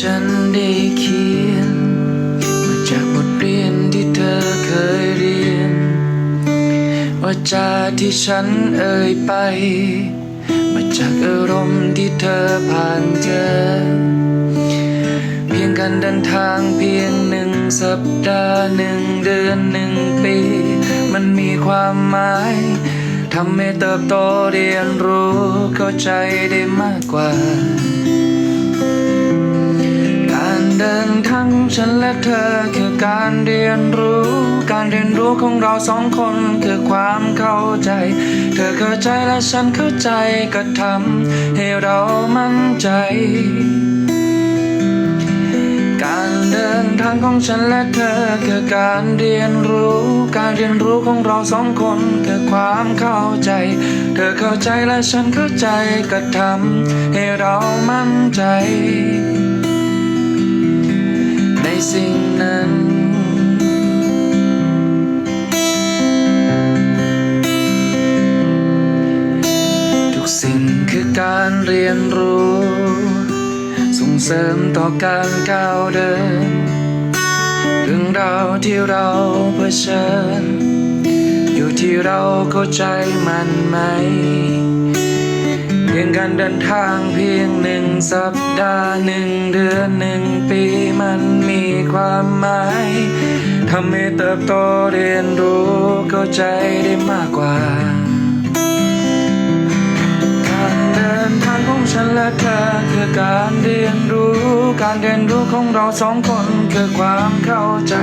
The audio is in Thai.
ฉันได้เขียน มาจากบทเรียนที่เธอเคยเรียน ว่าจาที่ฉันเอ่ยไป มาจากอารมณ์ที่เธอผ่านเจอ เพียงการเดินทางเพียงหนึ่งสัปดาห์หนึ่งเดือนหนึ่งปี มันมีความหมายทำให้เติบโตเรียนรู้เข้าใจได้มากกว่า เดินทางของฉันและเธอคือการเรียนรู้ การเรียนรู้ของเราสองคนคือความเข้าใจ เธอเข้าใจและฉันเข้าใจก็ทำให้เรามั่นใจ การเดินทางของฉันและเธอคือการเรียนรู้ การเรียนรู้ของเราสองคนคือความเข้าใจ เธอเข้าใจและฉันเข้าใจก็ทำให้เรามั่นใจ สิ่งนั้น ทุกสิ่งคือการเรียนรู้ ส่งเสริมต่อการก้าวเดิน เรื่องราวที่เราเผชิญ อยู่ที่เราเข้าใจมันไหมเพียงการเดินทางเพียงหนึ่งสัปดาห์หนึ่งเดือนหนึ่งปี ความหมายทำให้เติบโตเรียนรู้เข้าใจได้มากกว่าการเดินทางของฉันและเธอคือการเรียนรู้ การเรียนรู้ของเราสองคนคือความเข้าใจ